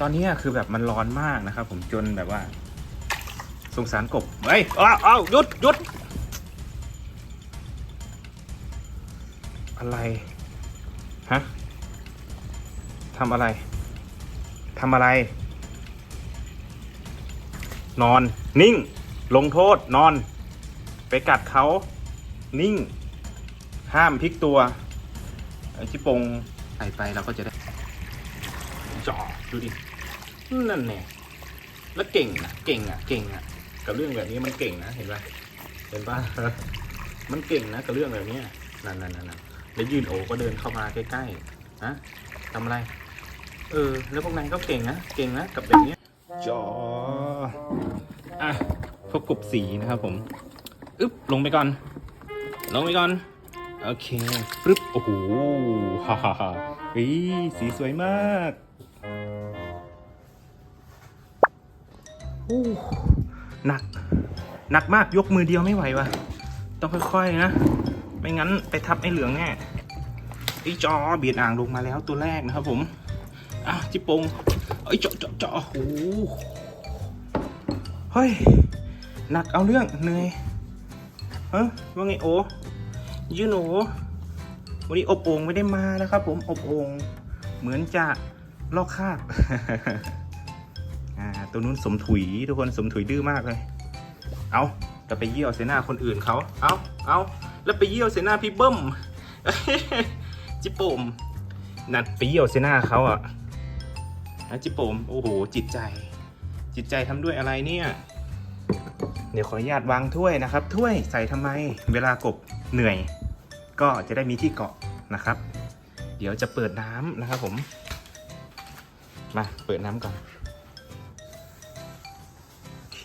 ตอนนี้คือแบบมันร้อนมากนะครับผมจนแบบว่า สงสารกบเฮ้ยอ้าวอ้าวหยุดหยุดอะไรฮะทำอะไรทำอะไร นอน นิ่ง ลงโทษนอน ไปกัดเขา นิ่ง ห้ามพลิกตัวไอ้ที่ปงใส่ไปเราก็จะได้จ่อดูดิ นั่นแน่แล้วเก่งนะเก่งอะเก่งอะกับเรื่องแบบนี้มันเก่งนะเห็นปะเห็นปะมันเก่งนะกับเรื่องแบบนี้นั่นนั่นนั่นแล้วยืนโอก็เดินเข้ามาใกล้ๆนะทำอะไร เออ แล้วพวกนายก็เก่งนะเก่งนะกับแบบนี้จออะพวกกบสีนะครับผมอึ๊บลงไปก่อน ลงไปก่อน โอเคปึ๊บโอ้โหฮ่าฮ่าฮ่าสีสวยมาก โอ้หนัก หนักมากยกมือเดียวไม่ไหววะต้องค่อยๆนะ ไม่งั้นไปทับไอ้เหลืองแน่ไอ้จอเบียดอ่างลงมาแล้วตัวแรกนะครับผมอะจิปงไอ้เจาะเจาะเจาะโอ้โหเฮ้ยหนักเอาเรื่องเหนื่อยเฮ้ยว่าไงโอ้ยืนโอวันนี้อบโอ่งไม่ได้มานะครับผมอบโอ่งเหมือนจะลอกคาบ อ่าตัวนู้นสมถุยทุกคนสมถุยดื้อมากเลย เอาจะไปเยี่ยวเสหน้าคนอื่นเขาเอาเอาแล้วไปเยี่ยวเสหน้าพี่เบิ้มจิโปมนัดไปเยี่ยวเสหน้าเขาอะนะจิโปมโอ้โหจิตใจ จิตใจทำด้วยอะไรเนี่ย เดี๋ยวขออนุญาตวางถ้วยนะครับ ถ้วยใส่ทำไม เวลากบเหนื่อย ก็จะได้มีที่เกาะนะครับ เดี๋ยวจะเปิดน้ำนะครับผม มาเปิดน้ำก่อน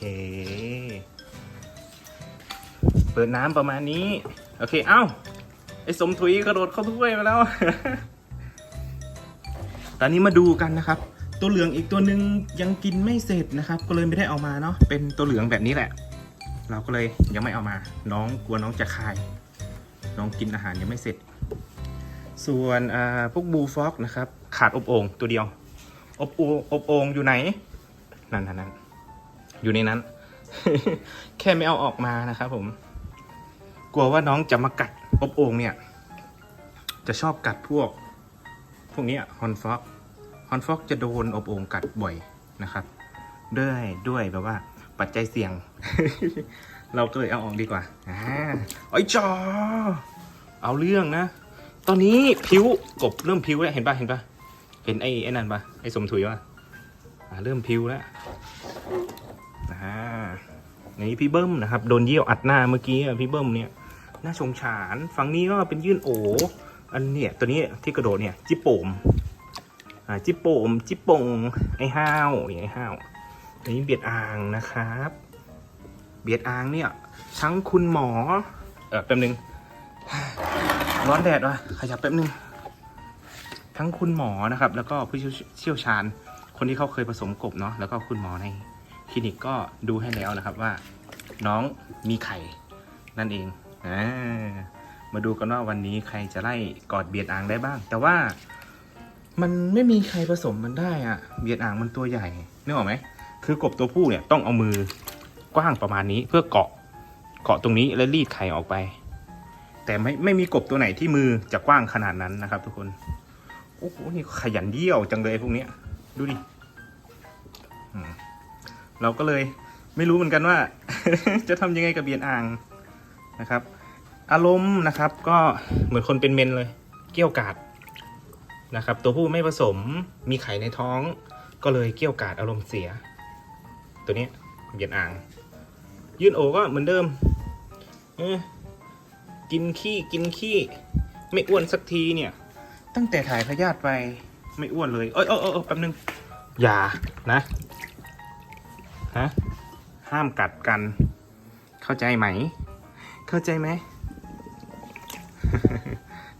เคเปิดน้ำประมาณนี้ โอเค เอ้า ไอ้สมถุยกระโดดเข้าถ้วยมาแล้ว ตอนนี้มาดูกันนะครับ ตัวเหลืองอีกตัวหนึ่งยังกินไม่เสร็จนะครับ ก็เลยไม่ได้เอามาเนาะ เป็นตัวเหลืองแบบนี้แหละ เราก็เลยยังไม่เอามา น้องกลัวน้องจะคาย น้องกินอาหารยังไม่เสร็จ ส่วนพวกบูฟ็อกนะครับ ขาดอบโอ่งตัวเดียว อบโอ่งอบโอ่งอยู่ไหน นั่นนั่นนั่น อยู่ในนั้น แค่ไม่เอาออกมานะครับผม กลัวว่าน้องจะมากัดอบโอ่งเนี่ย จะชอบกัดพวก พวกนี้ฮอนฟ็อกฮอนฟ็อกจะโดนอบโอ่งกัดบ่อยนะครับ ด้วยด้วยแบบว่า ปัจจัยเสี่ยง เราก็เลยเอาออกดีกว่าอ่าอ้ยจอ เอาเรื่องนะ ตอนนี้ผิวกบเริ่มผิวแล้วเห็นปะเห็นปะเห็นไอ้ไอ้นั่นปะไอ้สมถุยปะอ่าเริ่มผิวแล้ว อ่านี่พี่เบิ้มนะครับโดนเยี่ยวอัดหน้าเมื่อกี้พี่เบิ้มเนี่ยน่าสงสารฝั่งนี้ก็เป็นยื่นโออันเนี่ยตัวนี้ที่กระโดดเนี่ยจิโปมอ่าจิโปมจิโปงไอ้ห้าวนี่ไอ้ห้าวอันนี้เบียดอ่างนะครับ เบียดอ่างเนี่ย ทั้งคุณหมอเออแป๊บนึงร้อนแดดว่ะขยับแป๊บนึง ทั้งคุณหมอนะครับ แล้วก็ผู้เชี่ยวชาญ คนที่เขาเคยผสมกบเนาะแล้วก็คุณหมอใน คลินิกก็ดูให้แล้วนะครับว่าน้องมีไข่นั่นเองอ่ามาดูกันว่าวันนี้ใครจะไล่กอดเบียดอ่างได้บ้าง แต่ว่ามันไม่มีใครผสมมันได้อะเบียดอ่างมันตัวใหญ่นึกออกไหมคือกบตัวผู้เนี่ยต้องเอามือกว้างประมาณนี้เพื่อเกาะเกาะตรงนี้แล้วรีดไข่ออกไป แต่ไม่ไม่มีกบตัวไหนที่มือจะกว้างขนาดนั้นนะครับ ทุกคนโอ้โหนี่ขยันเยี่ยวจังเลยพวกเนี้ยดูดิ เราก็เลยไม่รู้เหมือนกันว่า จะทำยังไงกับเบียนอ่างนะครับ อารมณ์นะครับก็เหมือนคนเป็นเมนเลย เกี้ยวกาดนะครับ ตัวผู้ไม่ผสมมีไข่ในท้อง ก็เลยเกี้ยวกาดอารมณ์เสีย ตัวนี้เบียนอ่าง ยื่นโอก็เหมือนเดิมเออกินขี้กินขี้ ไม่อ้วนสักทีเนี่ย ตั้งแต่ถ่ายพยาธิไปไม่อ้วนเลยเอ้ยเอยเอยเอยแป๊บนึง อย่านะ ฮะห้ามกัดกัน เข้าใจไหม เข้าใจไหม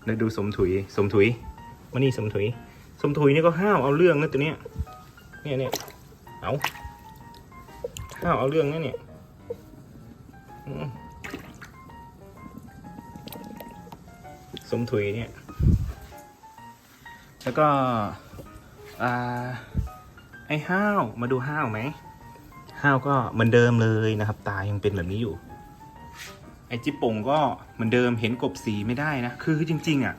เดี๋ยวดูสมถุย สมถุยมานี่สมถุย สมถุยนี่ก็ห้าวเอาเรื่องนะตัวเนี้ยเนี่ยเนี่ยเอาห้าวเอาเรื่องนะเนี่ยอืมสมถุยเนี่ย แล้วก็อ่าไอไอ้ห้าว มาดูห้าวไหม ห้าวก็เหมือนเดิมเลยนะครับ ตายังเป็นแบบนี้อยู่ ไอ้จิปโป่งก็เหมือนเดิมเห็นกบสีไม่ได้นะ คือจริง ๆ อะ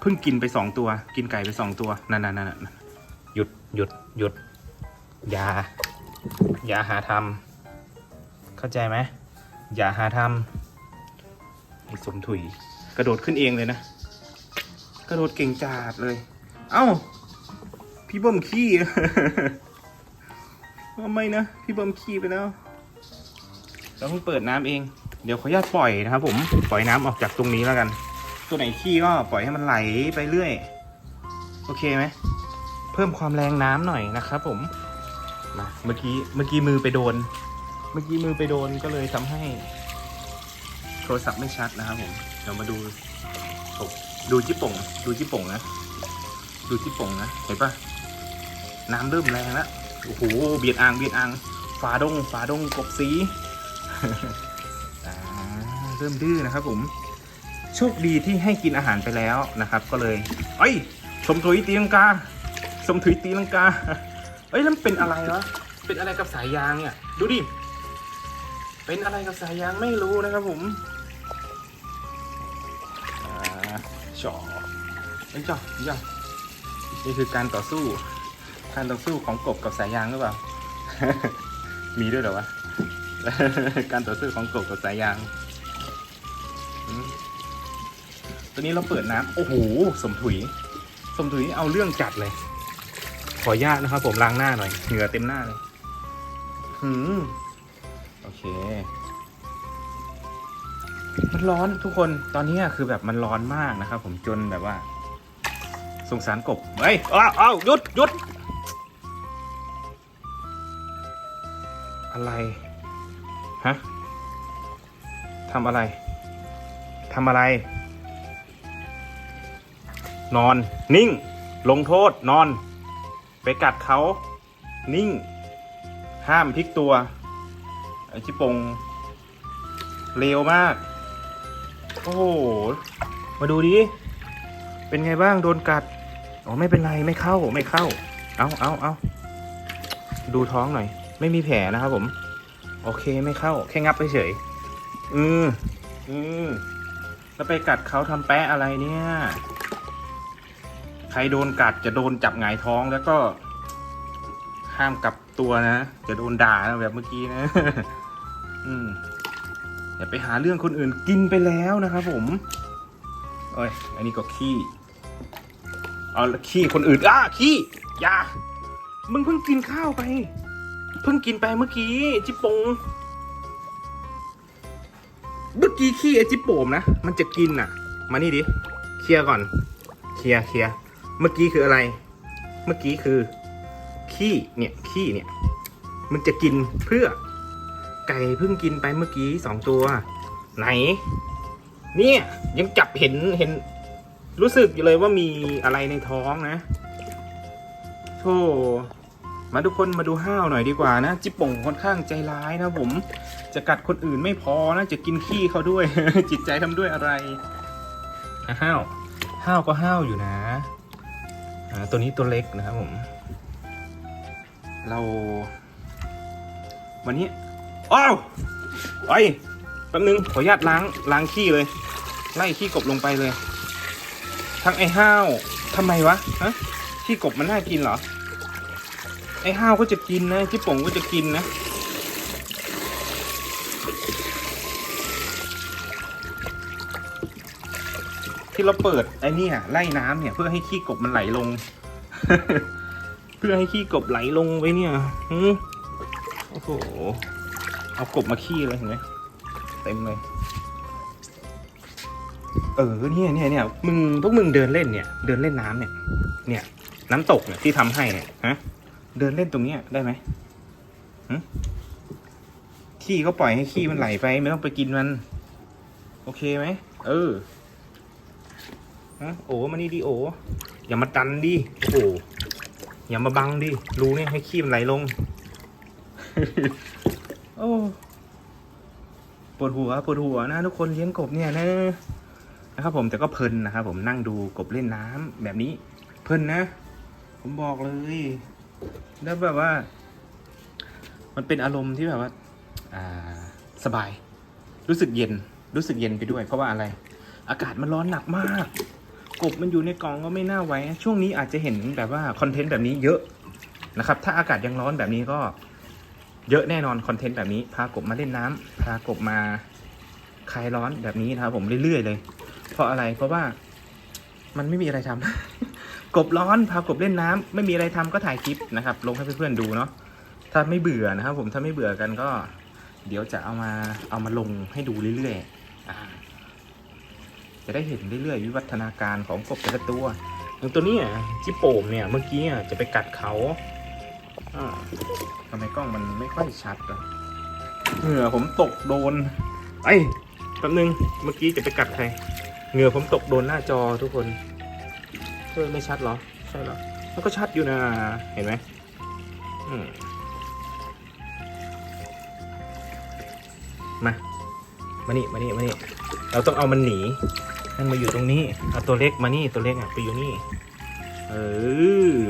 เพิ่งกินไปสองตัว กินไก่ไปสองตัวนั่นนั่นนั่นหยุดหยุดหยุดอย่าอย่าหาทำเข้าใจไหมอย่าหาทำไอ้สมถุย กระโดดขึ้นเองเลยนะ กระโดดเก่งจาดเลย เอ้า พี่เบิ้มขี้ทำ ไม่นะ พี่เบิ้มขี้ไปแล้วเราเพิ่งเปิดน้ำเอง เดี๋ยวขออนุญาตปล่อยนะครับผม ปล่อยน้ำออกจากตรงนี้แล้วกัน ตัวไหนขี้ก็ปล่อยให้มันไหลไปเรื่อย โอเคไหม เพิ่มความแรงน้ำหน่อยนะครับผม มาเมื่อกี้เมื่อกี้มือไปโดน เมื่อกี้มือไปโดนก็เลยทำให้ โทรศัพท์ไม่ชัดนะครับผม เรามาดูดูจิปป่ง ดูจิปป่งนะ ดูจิปป่งนะ เห็นปะน้ำเริ่มแรงแล้ว โอ้โหเบียดอ่างเบียดอ่างฝาดงฝาดงกบสีเริ่มดื้อนะครับผม โชคดีที่ให้กินอาหารไปแล้วนะครับ ก็เลยเอ้ยสมถุยตีลังกาสมถุยตีลังกา เอ้ยแล้วมันเป็นอะไรวะเป็นอะไรกับสายยางเนี่ยดูดิเป็นอะไรกับสายยางไม่รู้นะครับผมอ่าจ่อเอ้ยจ่อจ่อนี่คือการต่อสู้ การต่อสู้ของกบกับสายยางหรือเปล่า มีด้วยเหรอวะ การต่อสู้ของกบกับสายยาง ตัวนี้เราเปิดน้ำโอ้โห สมถุย สมถุยเอาเรื่องจัดเลย ขออนุญาตนะครับผมล้างหน้าหน่อย เหงื่อเต็มหน้าเลยหืมโอเค มันร้อนทุกคน ตอนนี้คือแบบมันร้อนมากนะครับผมจนแบบว่าสงสารกบ เฮ้ย อ้าวอ้าวหยุดหยุด อะไร ฮะทำอะไร ทำอะไร นอน นิ่ง ลงโทษ นอน ไปกัดเขา นิ่ง ห้ามพลิกตัว ไอชิปงเร็วมาก โอ้โห มาดูดิ เป็นไงบ้าง โดนกัด อ๋อ ไม่เป็นไร ไม่เข้า ไม่เข้า เอาเอาเอาดูท้องหน่อย ไม่มีแผลนะครับผม โอเคไม่เข้า แค่งับไปเฉย อืมอืมแล้วไปกัดเขาทำแปะอะไรเนี่ย ใครโดนกัดจะโดนจับหงายท้องแล้วก็ ห้ามกลับตัวนะ จะโดนด่านะแบบเมื่อกี้นะ อืมอย่าไปหาเรื่องคนอื่นกินไปแล้วนะครับผมเอ้ย อันนี้ก็ขี้เอาละขี้คนอื่นอ้าขี้อย่ามึงเพิ่งกินข้าวไป เพิ่งกินไปเมื่อกี้จิปงเมื่อกี้ขี้ไอจิโปมนะ มันจะกินน่ะ มานี่ดิ เคลียร์ก่อน เคลียร์เคลียร์เมื่อกี้คืออะไร เมื่อกี้คือ ขี้เนี่ยขี้เนี่ย มันจะกินเพื่อ ไก่เพิ่งกินไปเมื่อกี้สองตัว ไหน เนี่ยยังจับเห็นเห็น รู้สึกอยู่เลยว่ามีอะไรในท้องนะโธ่ มาทุกคนมาดูห้าวหน่อยดีกว่านะ จิปป่งค่อนข้างใจร้ายนะผมจะกัดคนอื่นไม่พอนะจะกินขี้เขาด้วย จิตใจทำด้วยอะไรอะห้าวห้าวก็ห้าวอยู่นะตัวนี้ตัวเล็กนะครับผม เรา วันนี้อ้าวไอ้แป๊บนึงขออนุญาตล้างล้างขี้เลย ไล่ขี้กบลงไปเลย ทั้งไอ้ห้าวทำไมวะฮะขี้กบมันน่ากินเหรอ ไอ้ห้าวก็จะกินนะจิป่งก็จะกินนะ ที่เราเปิดไอ้นี่ไล่น้ำเนี่ย เพื่อให้ขี้กบมันไหลลง เพื่อให้ขี้กบไหลลงไปเนี่ยหืมโอ้โหเอากบมาขี้เลยเห็นไหมเต็มเลยเออเนี่ยเนี่ยเนี่ยมึงพวกมึงเดินเล่นเนี่ย เดินเล่นน้ำเนี่ย เนี่ย น้ำตกเนี่ยที่ทำให้เนี่ยฮะ เดินเล่นตรงเนี้ยได้ไหมหึขี้ก็ปล่อยให้ขี้มันไหลไป ไม่ต้องไปกินมัน โอเคไหม เออฮะโอ้มานี่ดิโออย่ามาดันดิโอ้โหอย่ามาบังดิรูเนี่ยให้ขี้มันไหลลง โอ้ปวดหัวปวดหัวนะทุกคนเลี้ยงกบเนี่ยนะนะครับผมแต่ก็เพลินนะครับผมนั่งดูกบเล่นน้ำแบบนี้ เพลินนะ ผมบอกเลย แล้วแบบว่า มันเป็นอารมณ์ที่แบบว่า อ่า สบาย รู้สึกเย็น รู้สึกเย็นไปด้วย เพราะว่าอะไร อากาศมันร้อนหนักมาก กบมันอยู่ในกล่องก็ไม่น่าไว้ ช่วงนี้อาจจะเห็นแบบว่าคอนเทนต์แบบนี้เยอะนะครับ ถ้าอากาศยังร้อนแบบนี้ก็ เยอะแน่นอนคอนเทนต์แบบนี้ พากบมาเล่นน้ำพากบมาคลายร้อนแบบนี้นะครับผมเรื่อยๆเลย เพราะอะไร เพราะว่ามันไม่มีอะไรทำ กบร้อนพากบเล่นน้ำไม่มีอะไรทำก็ถ่ายคลิปนะครับ ลงให้เพื่อนๆดูเนาะถ้าไม่เบื่อนะครับ ผมถ้าไม่เบื่อกันก็ เดี๋ยวจะเอามาเอามาลงให้ดูเรื่อยๆอจะได้เห็นเรื่อยๆวิวัฒนาการของกบแต่ละตัวอย่างตัวนี้จิโป่งเนี่ยเมื่อกี้อะจะไปกัดเขาทำไมกล้องมันไม่ค่อยชัดเลยเหงื่อผมตกโดนไอ้แป๊บนึงเมื่อกี้จะไปกัดใครเหงื่อผมตกโดนหน้าจอทุกคน เออไม่ชัดเหรอ ใช่หรอ มันก็ชัดอยู่นะ เห็นไหมอืมมา มานี่ มานี่ มานี่ เราต้องเอามันหนีให้มันมาอยู่ตรงนี้ เอาตัวเล็กมานี่ ตัวเล็กอะไปอยู่นี่ เออ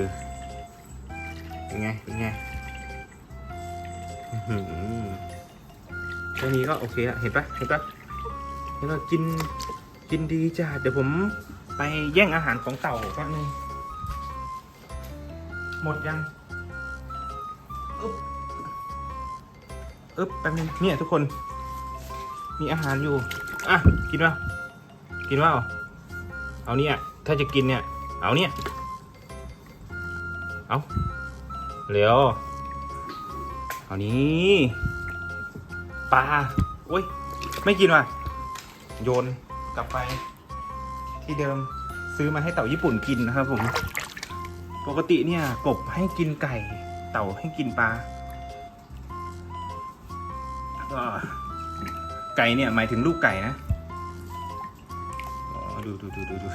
เป็นไง เป็นไงอือหือตัวนี้ก็โอเคอะเห็นปะเห็นปะเห็นปะกิน กินดีจ้ะ เดี๋ยวผม ไปแย่งอาหารของเต่าแป๊บนึงหมดยังอึ๊บอึ๊บแป๊บนึงเนี่ยทุกคน มีอาหารอยู่ อะ กินว่ากินว่าเอาเนี่ย ถ้าจะกินเนี่ย เอาเนี่ย เอาเร็วเอานี้ปลาโอ้ย ไม่กินว่ะ โยนกลับไป ที่เดิมซื้อมาให้เต่าญี่ปุ่นกินนะครับผม ปกติเนี่ยกบให้กินไก่ เต่าให้กินปลาก็ไก่เนี่ยหมายถึงลูกไก่นะดูดูดูดูดู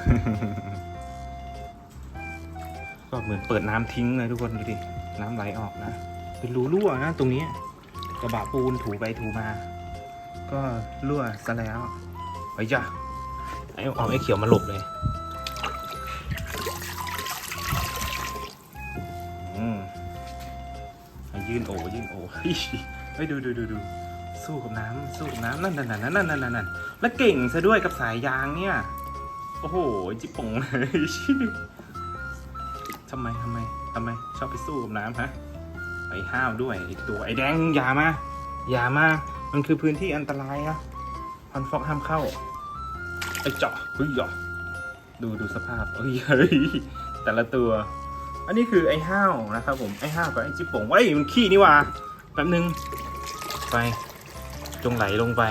ก็เหมือนเปิดน้ำทิ้งเลยทุกคนดูดิ น้ำไหลออกนะ เป็นรูรั่วนะตรงนี้ กระบะปูนถูไปถูมา ก็รั่วซะแล้วเฮ้จ้ะ เอาไอ้เขียวมาหลบเลยอืมยื่นโอยื่นโอเฮ้ยดูดูดูดูสู้กับน้ำสู้กับน้ำนั่นนั่นนั่นนั่นนั่นนั่นแล้วเก่งซะด้วยกับสายยางเนี่ย โอ้โหจิปงเลยทำไมทำไมทำไม ชอบไปสู้กับน้ำฮะไอ้ห้าวด้วยไอ้ตัวไอ้แดงอย่ามาอย่ามา มันคือพื้นที่อันตรายอะพันฟอกห้ามเข้า ไอ้เจาะเฮ้ยหยอดูดูสภาพเฮ้ยเฮ้ยแต่ละตัว อันนี้คือไอ้ห้าวนะครับผมไอ้ห้าวกับไอ้จิปงเว้ยมันขี้นี่ว่าแป๊บนึงไป จงไหลลงไป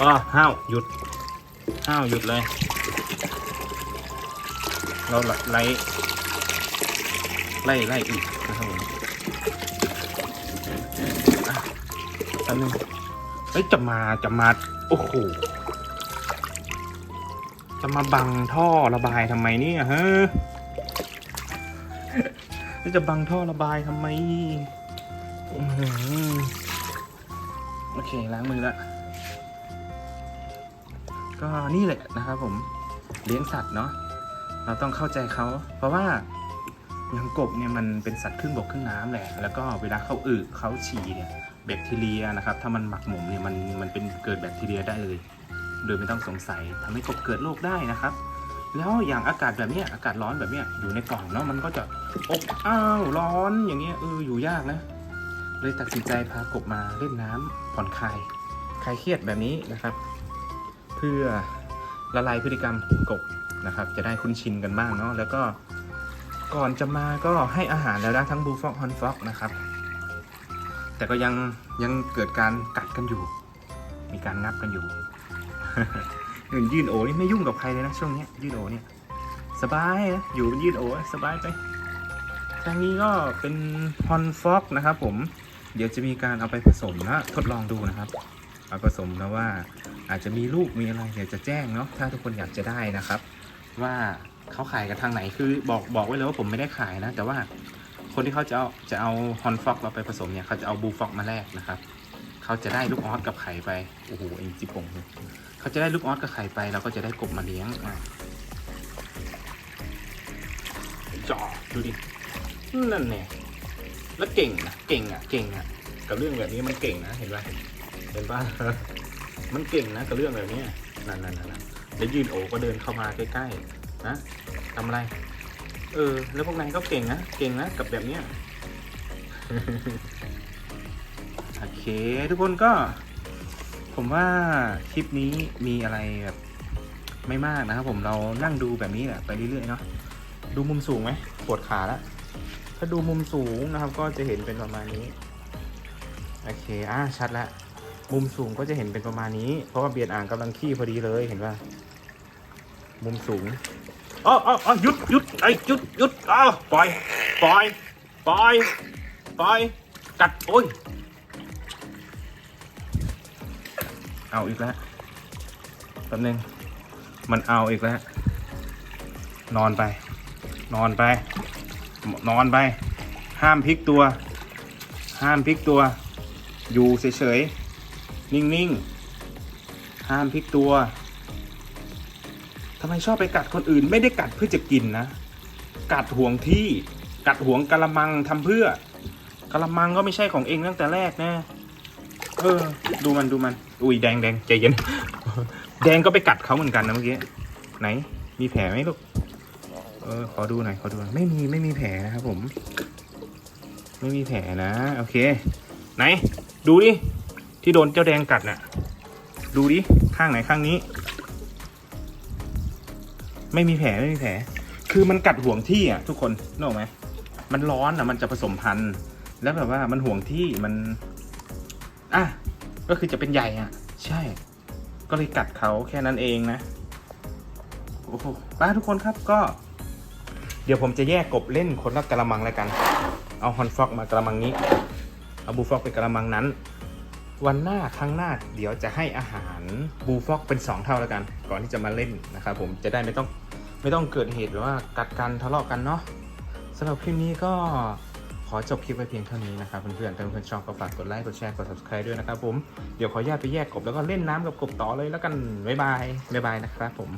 อ๋อห้าวหยุดห้าวหยุดเลย เราไล่ไล่ไล่อีกนะครับผมอะแป๊บนึงเฮ้ยจะมาจะมา โอ้โห จะมาบังท่อระบายทำไมเนี่ยฮะแล้วจะบังท่อระบายทำไมโอเคล้างมือละก็นี่แหละนะครับผมเลี้ยงสัตว์เนาะเราต้องเข้าใจเขา เพราะว่าอย่างกบเนี่ยมันเป็นสัตว์ครึ่งบกครึ่งน้ำแหละ แล้วก็เวลาเขาอึเขาฉี่เนี่ยแบคทีเรียนะครับ ถ้ามันหมักหมมเนี่ยมันมันเป็นเกิดแบคทีเรียได้เลย โดยไม่ต้องสงสัยทำให้กบเกิดโรคได้นะครับ แล้วอย่างอากาศแบบนี้อากาศร้อนแบบนี้อยู่ในกล่องเนาะมันก็จะอบอ้าวร้อนอย่างเงี้ยเอออยู่ยากนะ เลยตัดสินใจพากบมาเล่นน้ำผ่อนคลายคลายเครียดแบบนี้นะครับ เพื่อละลายพฤติกรรมกบนะครับ จะได้คุ้นชินกันบ้างเนาะแล้วก็ก่อนจะมาก็ให้อาหารแล้วนะทั้งบูฟอกฮอนฟอกนะครับ แต่ก็ยังยังเกิดการกัดกันอยู่ มีการงับกันอยู่ เงินยืนโอนี่ไม่ยุ่งกับใครเลยนะช่วงนี้ยืนโอเนี่ยสบายนะอยู่ยืนโอสบายไปทางนี้ก็เป็นฮอนฟอกนะครับผมเดี๋ยวจะมีการเอาไปผสมนะทดลองดูนะครับ เอาผสมแล้วว่าอาจจะมีลูกมีอะไรเดี๋ยวจะแจ้งเนาะถ้าทุกคนอยากจะได้นะครับ ว่าเขาขายกันทางไหนคือบอกบอกไว้เลยว่าผมไม่ได้ขายนะ แต่ว่าคนที่เขาจะเอาจะเอาฮอนฟอกเราไปผสมเนี่ยเขาจะเอาบูฟอกมาแลกนะครับเขาจะได้ลูกออสกับไข่ไปโอ้โหเองจิปง เขาจะได้ลูกออสกับไข่ไปเราก็จะได้กบมาเลี้ยงอะจ่อดูดินั่นเนี่ยแล้วเก่งนะเก่งอะเก่งอะกับเรื่องแบบนี้มันเก่งนะเห็นป่ะเห็นป่ะมันเก่งนะกับเรื่องแบบนี้นั่นนั่นนั่นแล้วยืนโอก็เดินเข้ามาใกล้ๆนะทำอะไร เออ แล้วพวกนายก็เก่งนะเก่งนะกับแบบเนี้ยโอเค ทุกคนก็ ผมว่าคลิปนี้มีอะไรแบบไม่มากนะครับผมเรานั่งดูแบบนี้แหละไปเรื่อยๆเนาะดูมุมสูงไหมปวดขาแล้วถ้าดูมุมสูงนะครับ ก็จะเห็นเป็นประมาณนี้โอเคอะชัดแล้วมุมสูงก็จะเห็นเป็นประมาณนี้ เพราะว่าเบียดอ่างกำลังขี้พอดีเลยเห็นป่ะมุมสูงอ๋ออ๋ออ๋อหยุดหยุดไอ้หยุดหยุดอ้าวปล่อย ปล่อย ปล่อย ปล่อย กัด โอ้ย เอาอีกแล้วแป๊บนึง มันเอาอีกแล้ว นอนไป นอนไป นอนไป ห้ามพลิกตัว ห้ามพลิกตัว อยู่เฉยๆ นิ่งๆ ห้ามพลิกตัวทำไมชอบไปกัดคนอื่น ไม่ได้กัดเพื่อจะกินนะ กัดห่วงที่ กัดห่วงกะละมังทำเพื่อกะละมังก็ไม่ใช่ของเองตั้งแต่แรกนะ เออ ดูมันดูมัน อุ้ยแดงแดงใจเย็น แดงก็ไปกัดเขาเหมือนกันนะเมื่อกี้ ไหน มีแผลไหมลูก เออ ขอดูหน่อย ขอดูหน่อยไม่มี ไม่มีแผลนะครับผม ไม่มีแผลนะ โอเค ไหน ดูดิ ที่โดนเจ้าแดงกัดน่ะ ดูดิ ข้างไหนข้างนี้ ไม่มีแผล ไม่มีแผล คือมันกัดห่วงที่อะ ทุกคนนึกออกไหม มันร้อนอะ มันจะผสมพันธุ์ แล้วแบบว่ามันห่วงที่ มัน อะ ก็คือจะเป็นใหญ่อะ ใช่ ก็เลยกัดเขาแค่นั้นเองนะ โอ้โหป้าทุกคนครับก็ เดี๋ยวผมจะแยกกบเล่นคนละกระมังแล้วกัน เอาฮอนฟอกมากระมังนี้ เอาบูฟอกไปกระมังนั้น วันหน้าครั้งหน้า เดี๋ยวจะให้อาหารบูฟอกเป็น 2 เท่าแล้วกัน ก่อนที่จะมาเล่นนะครับผมจะได้ไม่ต้องไม่ต้องเกิดเหตุหรือว่ากัดกันทะเลาะกันเนาะสำหรับคลิปนี้ก็ อจบคลิปไว้เพียงเท่านี้นะครับเพื่อนๆถ้าเพื่อนๆชอบก็ฝากกดไลค์กดแชร์กด subscribe ด้วยนะครับผมเดี๋ยวขออนุญาตไปแยกกบแล้วก็เล่นน้ำกับกบต่อเลยแล้วกันบ๊ายบายบ๊ายบายนะครับผม